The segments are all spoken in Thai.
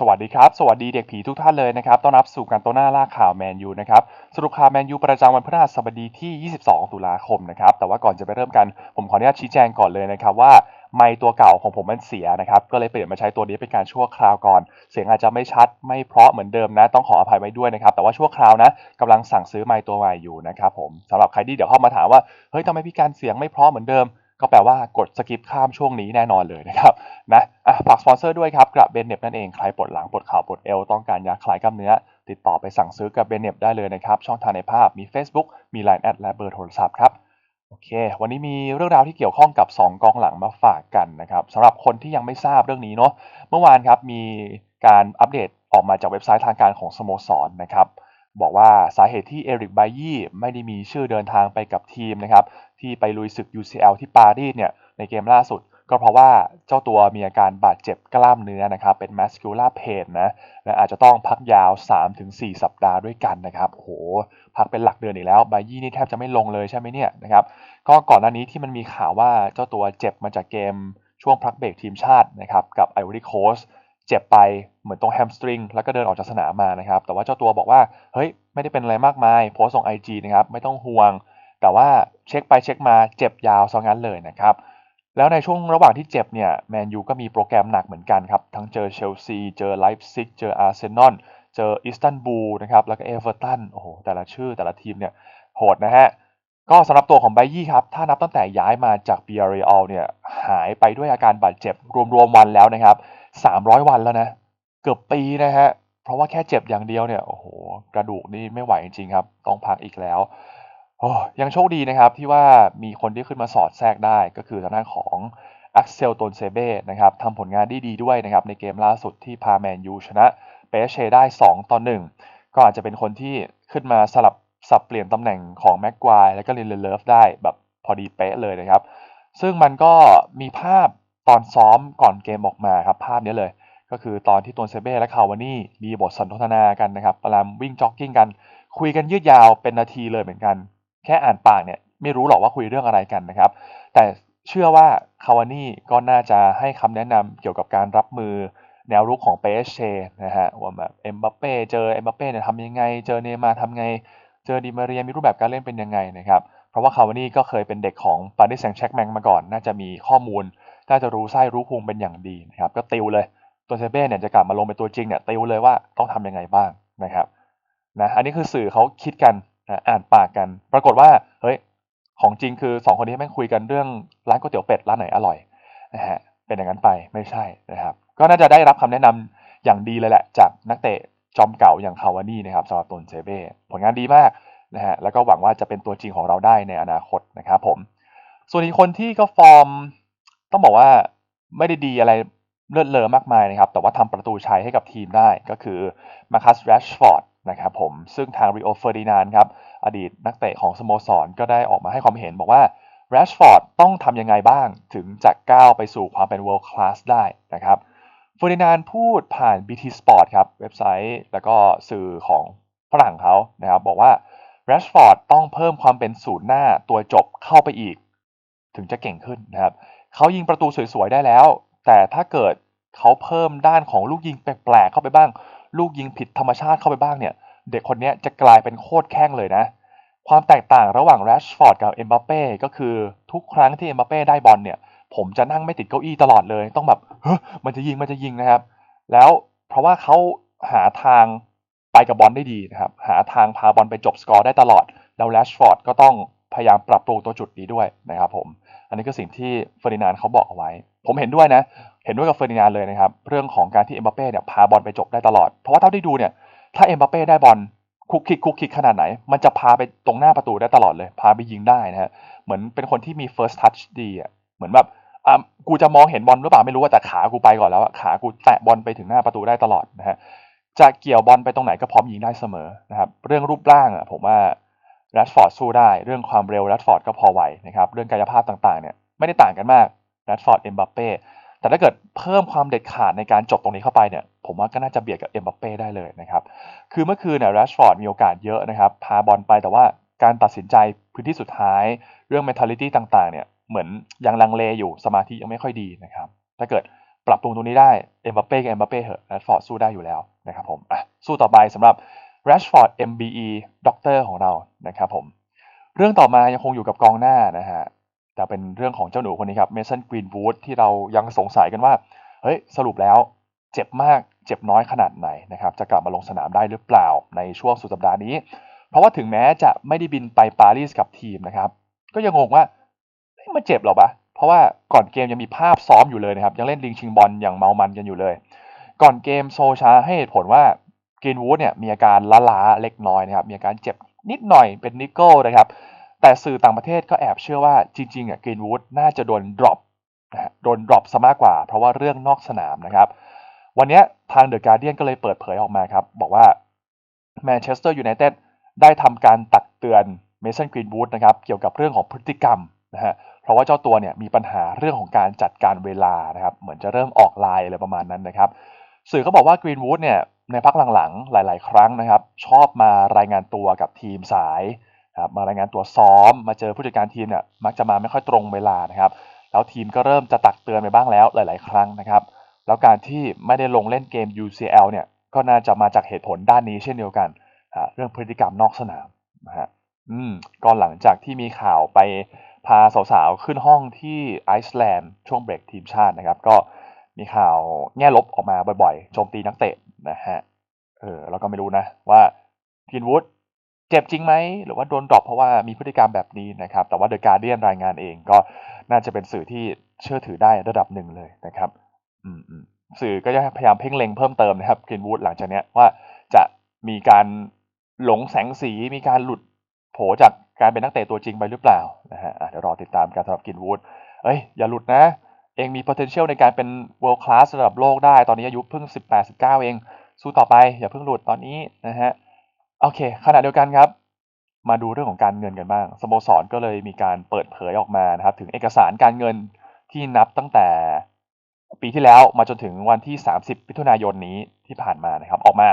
สวัสดีครับ สวัสดีเด็กผีทุกท่านเลยนะครับ ต้อนรับสู่การโตหน้าล่าข่าวแมนยูนะครับ สรุปข่าวแมนยูประจำวันพฤหัสบดีที่ 22 ตุลาคมนะครับ แต่ว่าก่อนจะไปเริ่มกัน ผมขออนุญาตชี้แจงก่อนเลยนะครับว่าไมค์ตัวเก่าของผมมันเสียนะครับ ก็เลยเปลี่ยนมาใช้ตัวนี้เป็นการชั่วคราวก่อน เสียงอาจจะไม่ชัดไม่เพราะเหมือนเดิมนะ ต้องขออภัยไว้ด้วยนะครับ แต่ว่าชั่วคราวนะกำลังสั่งซื้อไมค์ตัวใหม่อยู่นะครับผมสำหรับใครที่เดี๋ยวเข้ามาถามว่า เฮ้ยทำไมพี่การเสียงไม่เพราะเหมือนเดิม ก็แปลว่ากดสกิปข้ามช่วงนี้แน่นอนเลยนะครับนะฝากสปอนเซอร์ด้วยครับกับเบนเน็บนั่นเองใครปวดหลังปวดเข่าปวดเอวต้องการยาคลายกล้ามเนื้อ ติดต่อไปสั่งซื้อกับเบนเน็บได้เลยนะครับช่องทางในภาพมี Facebook มี Line แอดและเบอร์โทรศัพท์ครับโอเค วันนี้มีเรื่องราวที่เกี่ยวข้องกับ 2 กองหลังมาฝากกันนะครับสำหรับคนที่ยังไม่ทราบเรื่องนี้เนาะเมื่อวานครับมีการอัปเดตออกมาจากเว็บไซต์ทางการของสโมสรนะครับ บอกว่าสาเหตุที่เอริกไบยี่ไม่ได้มีชื่อเดินทางไปกับทีมนะครับที่ไปลุยศึก UCL ที่ปารีสเนี่ยในเกมล่าสุด ก็เพราะว่าเจ้าตัวมีอาการบาดเจ็บกล้ามเนื้อนะครับเป็น muscular pain นะและอาจจะต้องพักยาว 3-4 สัปดาห์ด้วยกันนะครับโอ้โหพักเป็นหลักเดือนอีกแล้วไบยี่นี่แทบจะไม่ลงเลยใช่ไหมเนี่ยนะครับก็ก่อนหน้านี้ที่มันมีข่าวว่าเจ้าตัวเจ็บมาจากเกมช่วงพักเบรกทีมชาตินะครับกับไอวอรี่โคส เจ็บไปเหมือนตรงแฮมสตริงแล้วก็เดินออกจากสนามมานะครับ แต่ว่าเจ้าตัวบอกว่าเฮ้ยไม่ได้เป็นอะไรมากมายโพสต์ส่ง IG นะครับไม่ต้องห่วง แต่ว่าเช็คไปเช็คมาเจ็บยาวซะงั้นเลยนะครับแล้วในช่วงระหว่างที่เจ็บเนี่ยแมนยูก็มีโปรแกรมหนักเหมือนกันครับ ทั้งเจอเชลซีเจอไลฟ์ซิกเจออาร์เซนอลเจออิสตันบูลนะครับแล้วก็เอเวอร์ตันโอ้โหแต่ละชื่อแต่ละทีมเนี่ยโหดนะฮะ ก็สำหรับตัวของไบยี่ครับ ถ้านับตั้งแต่ย้ายมาจากเบียร์เรอัลเนี่ยหายไปด้วยอาการบาดเจ็บรวมๆวันแล้วนะครับ 300 วันแล้วนะ เกือบปีนะฮะ เพราะว่าแค่เจ็บอย่างเดียวเนี่ย โอ้โห กระดูกนี่ไม่ไหวจริงๆครับ ต้องพักอีกแล้วโอ้ยังโชคดีนะครับที่ว่ามีคนที่ขึ้นมาสอดแทรกได้ก็คือทางด้านของอักเซลตนเซเบ้นะครับทำผลงานได้ดีด้วยนะครับ ในเกมล่าสุดที่พาแมนยูชนะเปเชได้ 2 ต่อ 1 ก็อาจจะเป็นคนที่ขึ้นมาสลับ สับเปลี่ยนตำแหน่งของแม็กควายและก็ลินเลิฟได้แบบพอดีเป๊ะเลยนะครับ ซึ่งมันก็มีภาพตอนซ้อมก่อนเกมออกมาครับภาพนี้เลย ก็คือตอนที่ตัวเซเบ้และคาวานี่มีบทสนทนากันนะครับเวลาวิ่งจ็อกกิ้งกัน คุยกันยืดยาวเป็นนาทีเลยเหมือนกัน แค่อ่านปากเนี่ยไม่รู้หรอกว่าคุยเรื่องอะไรกันนะครับ แต่เชื่อว่าคาวานี่ก็น่าจะให้คำแนะนำเกี่ยวกับการรับมือแนวรุกของเปเชนะฮะว่าแบบเอ็มบัปเป้เจอเอ็มบัปเป้เนี่ยทำยังไง เจอเนย์มาร์ทำไง เจอดิมาเรียมีรูปแบบการเล่นเป็นยังไงนะครับ เพราะว่าคาวานี่ก็เคยเป็นเด็กของปาริสแซงแชร์กแมงมาก่อน น่าจะมีข้อมูล น่าจะรู้ไส้รู้พุงเป็นอย่างดีนะครับ ก็ติวเลย ตัวเซเบ้เนี่ยจะกลับมาลงเป็นตัวจริงเนี่ยติวเลยว่าต้องทำยังไงบ้างนะครับนะอันนี้คือสื่อเขาคิดกันนะอ่านปากกัน ปรากฏว่าเฮ้ยของจริงคือสองคนนี้แม่งคุยกันเรื่องร้านก๋วยเตี๋ยวเป็ดร้านไหนอร่อยนะฮะเป็นอย่างนั้นไปไม่ใช่นะครับ ก็น่าจะได้รับคำแนะนำอย่างดีเลยแหละ จากนักเตะ จอมเก่าอย่างคาวานี่นะครับสำหรับตนเซเบ้ผลงานดีมากนะฮะแล้วก็หวังว่าจะเป็นตัวจริงของเราได้ในอนาคตนะครับผม ส่วนอีกคนที่ก็ฟอร์ม ต้องบอกว่าไม่ได้ดีอะไรเลิศเลอมากมายนะครับ แต่ว่าทำประตูชัยให้กับทีมได้ก็คือมาคัสแรชฟอร์ดนะครับผมซึ่งทางริโอเฟอร์ดินานครับอดีตนักเตะของสโมสรก็ได้ออกมาให้ความเห็นบอกว่าแรชฟอร์ดต้องทำยังไงบ้างถึงจะก้าวไปสู่ความเป็น world class ได้นะครับเฟอร์ดินานพูดผ่าน BT Sport ครับเว็บไซต์ แล้วก็สื่อของฝรั่งเขานะครับ บอกว่าแรชฟอร์ดต้องเพิ่มความเป็นศูนย์หน้าตัวจบเข้าไปอีก ถึงจะเก่งขึ้นนะครับเขายิงประตูสวยๆได้แล้ว แต่ถ้าเกิดเขาเพิ่มด้านของลูกยิงแปลกๆเข้าไปบ้าง ลูกยิงผิดธรรมชาติเข้าไปบ้างเนี่ย เด็กคนนี้จะกลายเป็นโคตรแข้งเลยนะ ความแตกต่างระหว่างแรชฟอร์ดกับเอ็มบัปเป้ก็คือทุกครั้งที่เอ็มบัปเป้ได้บอลเนี่ย ผมจะนั่งไม่ติดเก้าอี้ตลอดเลย ต้องแบบเฮ้ยมันจะยิงมันจะยิงนะครับ แล้วเพราะว่าเขาหาทางไปกับบอลได้ดีนะครับ หาทางพาบอลไปจบสกอร์ได้ตลอด แล้วแรชฟอร์ดก็ต้องพยายามปรับปรุงตัวจุดนี้ด้วยนะครับผม อันนี้ก็สิ่งที่เฟอร์ดินานด์เขาบอกเอาไว้ ผมเห็นด้วยนะ เห็นด้วยกับเฟอร์ดินานด์เลยนะครับ เรื่องของการที่เอ็มบัปเป้เนี่ยพาบอลไปจบได้ตลอด เพราะว่าเท่าที่ดูเนี่ย ถ้าเอ็มบัปเป้ได้บอลคุกคิกคุกคิกขนาดไหน มันจะพาไปตรงหน้าประตูได้ตลอดเลย พาไปยิงได้นะฮะ เหมือนเป็นคนที่มี first touch ดีอะ เหมือนแบบ อะกูจะมองเห็นบอลหรือเปล่าไม่รู้ว่าแต่ขากูไปก่อนแล้วขากูแตะบอลไปถึงหน้าประตูได้ตลอดนะฮะจะเกี่ยวบอลไปตรงไหนก็พร้อมยิงได้เสมอนะครับเรื่องรูปร่างอะผมว่าแรดฟอร์ดสู้ได้เรื่องความเร็วแรดฟอร์ดก็พอไหวนะครับเรื่องกายภาพต่างๆเนี่ยไม่ได้ต่างกันมากแรดฟอร์ดเอ็มบัปเป้แต่ถ้าเกิดเพิ่มความเด็ดขาดในการจบตรงนี้เข้าไปเนี่ยผมว่าก็น่าจะเบียดกับเอ็มบัปเป้ได้เลยนะครับคือเมื่อคืนเนี่ยแรชฟอร์ดมีโอกาสเยอะนะครับพาบอลไปแต่ว่าการตัดสินใจพื้นที่สุดท้าย เรื่อง mentality ต่างๆเนี่ย เหมือนยังลังเลอยู่สมาธิยังไม่ค่อยดีนะครับ ถ้าเกิดปรับปรุงตรงนี้ได้เอ็มบัปเป้กับเอ็มบัปเป้เหอะแรชฟอร์ดสู้ได้อยู่แล้วนะครับผมอะสู้ต่อไปสำหรับ Rashford MBE ด็อกเตอร์ของเรานะครับผมเรื่องต่อมายังคงอยู่กับกองหน้านะฮะแต่เป็นเรื่องของเจ้าหนูคนนี้ครับเมสันกรีนวูดที่เรายังสงสัยกันว่าเฮ้ยสรุปแล้วเจ็บมากเจ็บน้อยขนาดไหนนะครับจะกลับมาลงสนามได้หรือเปล่าในช่วงสุดสัปดาห์นี้ เพราะว่าถึงแม้จะไม่ได้บินไปปารีสกับทีมนะครับ ก็ยังงงว่า มันเจ็บหรอปะเพราะว่าก่อนเกมยังมีภาพซ้อมอยู่เลยนะครับ ยังเล่นลิงชิงบอลอย่างเมามันกันอยู่เลย ก่อนเกมโซชาให้เหตุผลว่ากรีนวูดเนี่ยมีอาการล้าเล็กน้อยนะครับ มีอาการเจ็บนิดหน่อยเป็นนิกเกิลนะครับ แต่สื่อต่างประเทศก็แอบเชื่อว่าจริงๆอะกรีนวูดน่าจะโดนดรอปนะฮะโดนดรอปซะมากกว่า เพราะว่าเรื่องนอกสนามนะครับ วันนี้ทางเดอะการเดียนก็เลยเปิดเผยออกมาครับ บอกว่าแมนเชสเตอร์ยูไนเต็ดได้ทำการตักเตือนเมสันกรีนวูดนะครับ เกี่ยวกับเรื่องของพฤติกรรม นะฮะเพราะว่าเจ้าตัวเนี่ยมีปัญหาเรื่องของการจัดการเวลานะครับเหมือนจะเริ่มออกลายอะไรประมาณนั้นนะครับ สื่อก็บอกว่ากรีนวูดเนี่ยในพักหลังๆ หลาย ๆ ครั้งนะครับ ชอบมารายงานตัวกับทีมสายครับมารายงานตัวซ้อม มาเจอผู้จัดการทีมเนี่ยมักจะมาไม่ค่อยตรงเวลานะครับ แล้วทีมก็เริ่มจะตักเตือนไปบ้างแล้วหลาย ๆ ครั้งนะครับ แล้วการที่ไม่ได้ลงเล่นเกม UCL เนี่ยก็น่าจะมาจากเหตุผลด้านนี้เช่นเดียวกันเรื่องพฤติกรรมนอกสนามนะฮะอืมก็หลังจากที่มีข่าวไป พาสาวๆ ขึ้นห้องที่ไอซ์แลนด์ช่วงเบรกทีมชาตินะครับ ก็มีข่าวแง่ลบออกมาบ่อยๆ โจมตีนักเตะนะฮะ เออเราก็ไม่รู้นะว่ากินวูดเจ็บจริงไหม หรือว่าโดนดรอปเพราะว่ามีพฤติกรรมแบบนี้นะครับ แต่ว่าเดอะการเดียนรายงานเองก็น่าจะเป็นสื่อที่เชื่อถือได้ระดับหนึ่งเลยนะครับ อืมอืมสื่อก็จะพยายามเพ่งเล็งเพิ่มเติมนะครับกินวูดหลังจากนี้ว่าจะมีการหลงแสงสีมีการหลุดโผจาก การเป็นนักเตะตัวจริงไปหรือเปล่านะฮะเดี๋ยวรอติดตามการสำหรับกินวูดเอ้ยอย่าหลุดนะ เองมี potential ในการเป็น world class ระดับโลกได้ตอนนี้อายุเพิ่ง 18 19 เอง สู้ต่อไปอย่าเพิ่งหลุดตอนนี้นะฮะโอเค ขณะเดียวกันครับ มาดูเรื่องของการเงินกันบ้างสโมสรก็เลยมีการเปิดเผยออกมานะครับ ถึงเอกสารการเงินที่นับตั้งแต่ปีที่แล้วมาจนถึงวันที่ 30มิถุนายนนี้ที่ผ่านมานะครับ ออกมา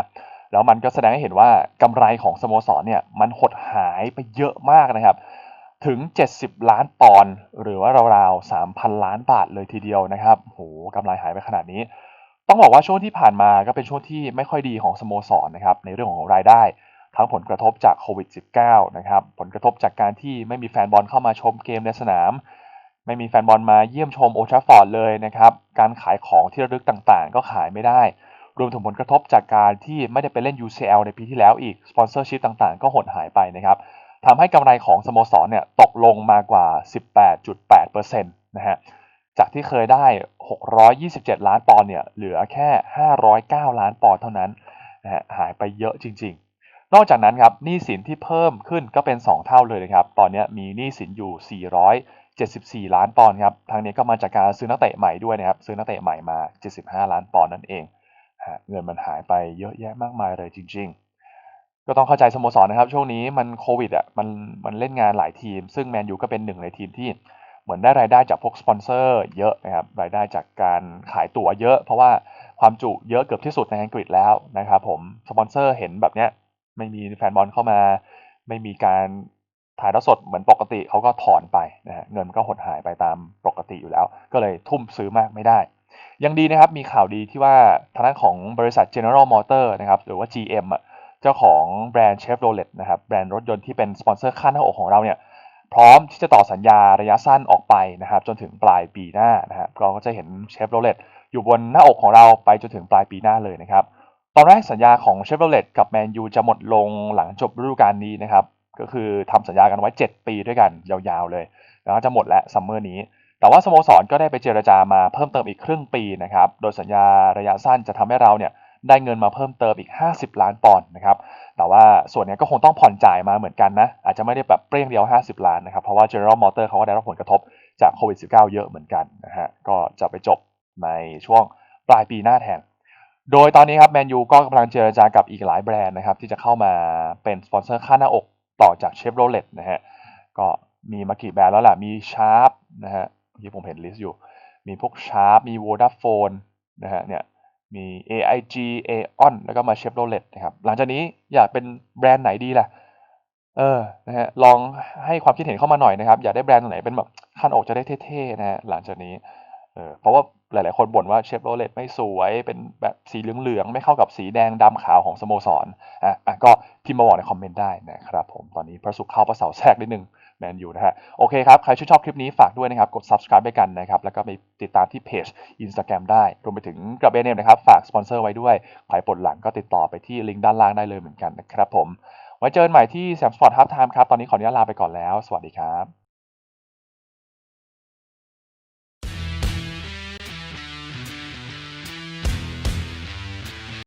แล้วมันก็แสดงให้เห็นว่ากำไรของสโมสรเนี่ยมันหดหายไปเยอะมากนะครับ ถึง 70 ล้านปอนด์หรือว่าราวๆ 3,000 ล้านบาทเลยทีเดียวนะครับโหกำไรหายไปขนาดนี้ ต้องบอกว่าช่วงที่ผ่านมาก็เป็นช่วงที่ไม่ค่อยดีของสโมสรนนะครับในเรื่องของรายได้ ทั้งผลกระทบจากโควิด -19 นะครับผลกระทบจากการที่ไม่มีแฟนบอลเข้ามาชมเกมในสนามไม่มีแฟนบอลมาเยี่ยมชมโอชาฟอร์ดเลยนะครับ การขายของที่ระลึกต่างๆ ก็ขายไม่ได้ รวมถึงผลกระทบจากการที่ไม่ได้ไปเล่น UCL ในปีที่แล้วอีก สปอนเซอร์ชิพต่างๆ ก็หดหายไปนะครับทำให้กำไรของสโมสรเนี่ยตกลงมากว่า 18.8%นะฮะจากที่เคยได้ 627 ล้านปอนด์เนี่ยเหลือแค่ 509 ล้านปอนด์เท่านั้นนะฮะหายไปเยอะจริง ๆ นอกจากนั้นครับหนี้สินที่เพิ่มขึ้นก็เป็น 2 เท่าเลยนะครับ ตอนนี้มีหนี้สินอยู่ 474 ล้านปอนด์ครับทางนี้ก็มาจากการซื้อนักเตะใหม่ด้วยนะครับ ซื้อนักเตะใหม่มา 75 ล้านปอนด์นั่นเอง เงินมันหายไปเยอะแยะมากมายเลยจริง ๆ ก็ต้องเข้าใจสโมสรนะครับ ช่วงนี้มันโควิดอะมันมันเล่นงานหลายทีม ซึ่งแมนยูก็เป็นหนึ่งในทีมที่เหมือนได้รายได้จากพวกสปอนเซอร์เยอะนะครับรายได้จากการขายตั๋วเยอะ เพราะว่าความจุเยอะเกือบที่สุดในอังกฤษแล้วนะครับผมสปอนเซอร์เห็นแบบเนี้ยไม่มีแฟนบอลเข้ามา ไม่มีการถ่ายทอดสดเหมือนปกติเขาก็ถอนไปนะฮะเงินก็หดหายไปตามปกติอยู่แล้ว ก็เลยทุ่มซื้อมากไม่ได้ ยังดีนะครับมีข่าวดีที่ว่าทางด้านของบริษัท General Motor นะครับหรือว่า GM อะเจ้าของแบรนด์เชฟโรเลตนะครับแบรนด์รถยนต์ที่เป็นสปอนเซอร์ขั้นหน้าอกของเราเนี่ยพร้อมที่จะต่อสัญญาระยะสั้นออกไปนะครับจนถึงปลายปีหน้านะครับเราก็จะเห็นเชฟโรเลตอยู่บนหน้าอกของเราไปจนถึงปลายปีหน้าเลยนะครับตอนแรกสัญญาของเชฟโรเลตกับแมนยูจะหมดลงหลังจบฤดูกาลนี้นะครับก็คือทำสัญญากันไว้ 7 ปีด้วยกันยาวๆเลยแล้วจะหมดแล้วซัมเมอร์นี้ แต่ว่าสโมสรก็ได้ไปเจรจามาเพิ่มเติมอีกครึ่งปีนะครับ โดยสัญญาระยะสั้นจะทำให้เราเนี่ยได้เงินมาเพิ่มเติมอีก 50 ล้านปอนด์นะครับ แต่ว่าส่วนนี้ก็คงต้องผ่อนจ่ายมาเหมือนกันนะ อาจจะไม่ได้แบบเปรี้ยงเดียว 50 ล้านนะครับ เพราะว่า General Motor เขาก็ได้รับผลกระทบจากโควิด -19 เยอะเหมือนกันนะฮะ ก็จะไปจบในช่วงปลายปีหน้าแทน โดยตอนนี้ครับแมนยูก็กำลังเจรจากับอีกหลายแบรนด์นะครับ ที่จะเข้ามาเป็นสปอนเซอร์ค่าหน้าอกต่อจากเชฟโรเลตนะฮะ ก็มีมากี่แบรนด์แล้วล่ะ มีชาร์ปนะฮะ ที่ผมเห็นลิสต์อยู่ มีพวกชาร์ปมี Vodafone นะฮะเนี่ยมี AIG Aon แล้วก็มา Chevrolet นะครับหลังจากนี้อยากเป็นแบรนด์ไหนดีล่ะเออนะฮะลองให้ความคิดเห็นเข้ามาหน่อยนะครับ อยากได้แบรนด์ไหนเป็นแบบขั้นอกจะได้เท่ๆนะฮะหลังจากนี้เออเพราะว่าหลายๆ คนบ่นว่าเชฟโรเลตไม่สวยเป็นแบบสีเหลืองๆ ไม่เข้ากับสีแดงดำขาวของสโมสรอะอะก็พิมพ์มาบอกในคอมเมนต์ได้นะครับผมตอนนี้พระสุขเข้าพระเสาแทรกนิดนึง แมนยูนะฮะโอเคครับ ใครชื่นชอบคลิปนี้ฝากด้วยนะครับ กด subscribe ไปกันนะครับ แล้วก็ไปติดตามที่เพจ Instagram ได้ รวมไปถึงกระเบนเนมนะครับ ฝากสปอนเซอร์ไว้ด้วยใครปวดหลังก็ติดต่อไปที่ลิงก์ด้านล่างได้เลยเหมือนกันนะครับผม ไว้เจอกันใหม่ที่แซมสปอร์ตฮับไทม์ครับ ตอนนี้ขออนุญาตลาไปก่อนแล้ว สวัสดีครับ